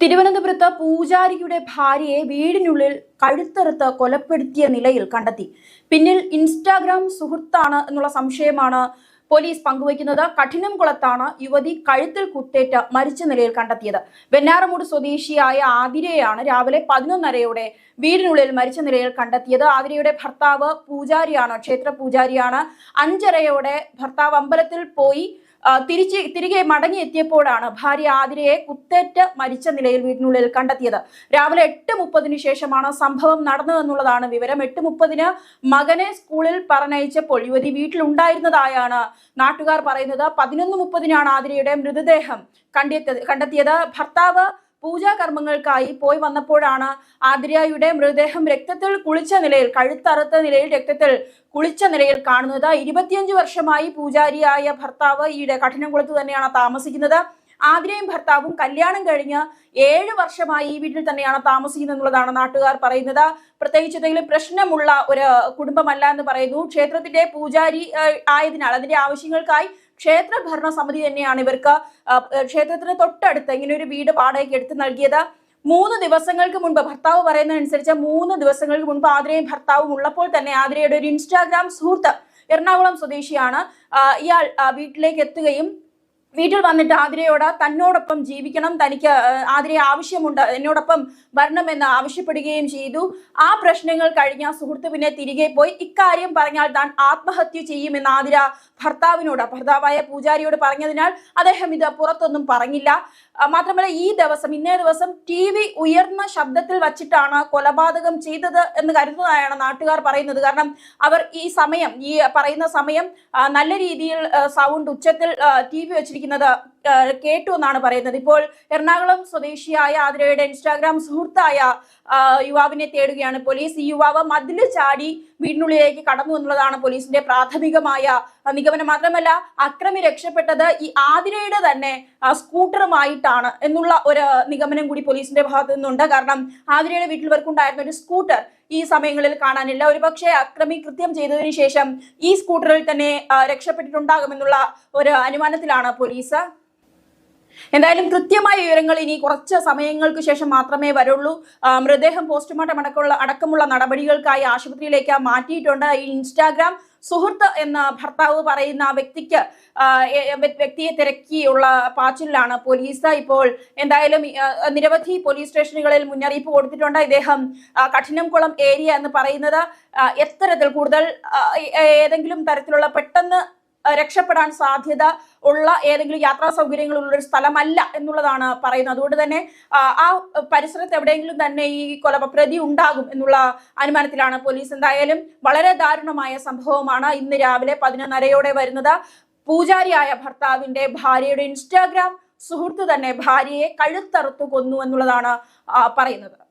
തിരുവനന്തപുരത്ത് പൂജാരിയുടെ ഭാര്യയെ വീടിനുള്ളിൽ കഴുത്തറുത്ത് കൊലപ്പെടുത്തിയ നിലയിൽ കണ്ടെത്തി. പിന്നിൽ ഇൻസ്റ്റാഗ്രാം സുഹൃത്താണ് എന്നുള്ള സംശയമാണ് പോലീസ് പങ്കുവയ്ക്കുന്നത്. കഠിനംകുളത്താണ് യുവതി കഴുത്തിൽ കുത്തേറ്റ് മരിച്ച നിലയിൽ കണ്ടെത്തിയത്. വെന്നാറമൂട് സ്വദേശിയായ ആതിരയാണ് രാവിലെ പതിനൊന്നരയോടെ വീടിനുള്ളിൽ മരിച്ച നിലയിൽ കണ്ടെത്തിയത്. ആതിരയുടെ ഭർത്താവ് പൂജാരിയാണ് ക്ഷേത്ര പൂജാരിയാണ്. അഞ്ചരയോടെ ഭർത്താവ് അമ്പലത്തിൽ പോയി തിരിച്ച് തിരികെ മടങ്ങിയെത്തിയപ്പോഴാണ് ഭാര്യ ആതിരയെ കുത്തേറ്റ് മരിച്ച നിലയിൽ വീടിനുള്ളിൽ കണ്ടെത്തിയത്. രാവിലെ എട്ട് മുപ്പതിന് ശേഷമാണ് സംഭവം നടന്നതെന്നുള്ളതാണ് വിവരം. എട്ട് മുപ്പതിന് മകനെ സ്കൂളിൽ പറഞ്ഞയച്ചപ്പോൾ യുവതി വീട്ടിലുണ്ടായിരുന്നതായാണ് നാട്ടുകാർ പറയുന്നത്. പതിനൊന്ന് മുപ്പതിനാണ് ആതിരയുടെ മൃതദേഹം കണ്ടെത്തിയത്. കണ്ടെത്തിയത് ഭർത്താവ് പൂജാകർമ്മങ്ങൾക്കായി പോയി വന്നപ്പോഴാണ് ആതിരയുടെ മൃതദേഹം രക്തത്തിൽ കുളിച്ച നിലയിൽ കഴുത്തറുത്ത നിലയിൽ രക്തത്തിൽ കുളിച്ച നിലയിൽ കാണുന്നത്. ഇരുപത്തിയഞ്ച് വർഷമായി പൂജാരിയായ ഭർത്താവ് ഈയിടെ കഠിനംകുളത്ത് തന്നെയാണ് താമസിക്കുന്നത്. ആതിരയും ഭർത്താവും കല്യാണം കഴിഞ്ഞ് ഏഴ് വർഷമായി ഈ വീട്ടിൽ തന്നെയാണ് താമസിക്കുന്നത് എന്നുള്ളതാണ് നാട്ടുകാർ പറയുന്നത്. പ്രത്യേകിച്ച് എന്തെങ്കിലും പ്രശ്നമുള്ള ഒരു കുടുംബമല്ല എന്ന് പറയുന്നു. ക്ഷേത്രത്തിന്റെ പൂജാരി ആയതിനാൽ അതിന്റെ ആവശ്യങ്ങൾക്കായി ക്ഷേത്ര ഭരണ സമിതി തന്നെയാണ് ഇവർക്ക് ക്ഷേത്രത്തിന് തൊട്ടടുത്ത് ഇങ്ങനെ ഒരു വീട് വാടകയ്ക്ക് എടുത്ത് നൽകിയത്. മൂന്ന് ദിവസങ്ങൾക്ക് മുൻപ് ഭർത്താവ് പറയുന്നതനുസരിച്ച് മൂന്ന് ദിവസങ്ങൾക്ക് മുൻപ് ആതിരയും ഭർത്താവും ഉള്ളപ്പോൾ തന്നെ ആതിരയുടെ ഒരു ഇൻസ്റ്റാഗ്രാം സുഹൃത്ത് എറണാകുളം സ്വദേശിയാണ്. ഇയാൾ വീട്ടിലേക്ക് എത്തുകയും വീട്ടിൽ വന്നിട്ട് ആതിരയോട് തന്നോടൊപ്പം ജീവിക്കണം തനിക്ക് ആതിരയെ ആവശ്യമുണ്ട് എന്നോടൊപ്പം വരണമെന്ന് ആവശ്യപ്പെടുകയും ചെയ്തു. ആ പ്രശ്നങ്ങൾ കഴിഞ്ഞ സുഹൃത്ത് പിന്നെ തിരികെ പോയി. ഇക്കാര്യം പറഞ്ഞാൽ താൻ ആത്മഹത്യ ചെയ്യുമെന്ന് ആതിര ഭർത്താവിനോട് ഭർത്താവായ പൂജാരിയോട് പറഞ്ഞതിനാൽ അദ്ദേഹം ഇത് പുറത്തൊന്നും പറഞ്ഞില്ല. മാത്രമല്ല ഈ ദിവസം ഇന്നേ ദിവസം ടി വി ഉയർന്ന ശബ്ദത്തിൽ വച്ചിട്ടാണ് കൊലപാതകം ചെയ്തത് എന്ന് കരുതുന്നതായാണ് നാട്ടുകാർ പറയുന്നത്. കാരണം അവർ ഈ സമയം ഈ പറയുന്ന സമയം നല്ല രീതിയിൽ സൗണ്ട് ഉച്ചത്തിൽ ടി വി ആ, കേട്ടു എന്നാണ് പറയുന്നത്. ഇപ്പോൾ എറണാകുളം സ്വദേശിയായ ആതിരയുടെ ഇൻസ്റ്റാഗ്രാം സുഹൃത്തായ യുവാവിനെ തേടുകയാണ് പോലീസ്. ഈ യുവാവ് മതിൽ ചാടി വീടിനുള്ളിലേക്ക് കടന്നു എന്നുള്ളതാണ് പോലീസിന്റെ പ്രാഥമികമായ നിഗമനം. മാത്രമല്ല അക്രമി രക്ഷപ്പെട്ടത് ഈ ആതിരയുടെ തന്നെ സ്കൂട്ടറുമായിട്ടാണ് എന്നുള്ള ഒരു നിഗമനം കൂടി പോലീസിന്റെ ഭാഗത്തു നിന്നുണ്ട്. കാരണം ആതിരയുടെ വീട്ടിൽ ഇവർക്കുണ്ടായിരുന്ന ഒരു സ്കൂട്ടർ ഈ സമയങ്ങളിൽ കാണാനില്ല. ഒരുപക്ഷെ അക്രമി കൃത്യം ചെയ്തതിനു ശേഷം ഈ സ്കൂട്ടറിൽ തന്നെ രക്ഷപ്പെട്ടിട്ടുണ്ടാകും രക്ഷപ്പെട്ടിട്ടുണ്ടാകുമെന്നുള്ള ഒരു അനുമാനത്തിലാണ് പോലീസ്. എന്തായാലും കൃത്യമായ വിവരങ്ങൾ ഇനി കുറച്ച് സമയങ്ങൾക്ക് ശേഷം മാത്രമേ വരുള്ളൂ. മൃതദേഹം പോസ്റ്റ്മോർട്ടം അടക്കമുള്ള അടക്കമുള്ള നടപടികൾക്കായി ആശുപത്രിയിലേക്ക് മാറ്റിയിട്ടുണ്ട്. ഈ ഇൻസ്റ്റാഗ്രാം സുഹൃത്ത് എന്ന ഭർത്താവ് പറയുന്ന വ്യക്തിക്ക് വ്യക്തിയെ തിരക്കിയുള്ള പാച്ചിലാണ് പോലീസ്. ഇപ്പോൾ എന്തായാലും നിരവധി പോലീസ് സ്റ്റേഷനുകളിൽ മുന്നറിയിപ്പ് കൊടുത്തിട്ടുണ്ട്. ഇദ്ദേഹം കഠിനംകുളം ഏരിയ എന്ന് പറയുന്നത് എത്തരത്തിൽ കൂടുതൽ ഏതെങ്കിലും തരത്തിലുള്ള പെട്ടെന്ന് രക്ഷപ്പെടാൻ സാധ്യത ഉള്ള ഏതെങ്കിലും യാത്രാ സൗകര്യങ്ങളുള്ള ഒരു സ്ഥലമല്ല എന്നുള്ളതാണ് പറയുന്നത്. അതുകൊണ്ട് തന്നെ ആ, പരിസരത്ത് എവിടെയെങ്കിലും തന്നെ ഈ കൊലപ്രതി ഉണ്ടാകും എന്നുള്ള അനുമാനത്തിലാണ് പോലീസ്. എന്തായാലും വളരെ ദാരുണമായ സംഭവമാണ് ഇന്ന് രാവിലെ പതിനൊന്നരയോടെ വരുന്നത്. പൂജാരിയായ ഭർത്താവിന്റെ ഭാര്യയുടെ ഇൻസ്റ്റാഗ്രാം സുഹൃത്ത് തന്നെ ഭാര്യയെ കഴുത്തറുത്തു കൊന്നു എന്നുള്ളതാണ് പറയുന്നത്.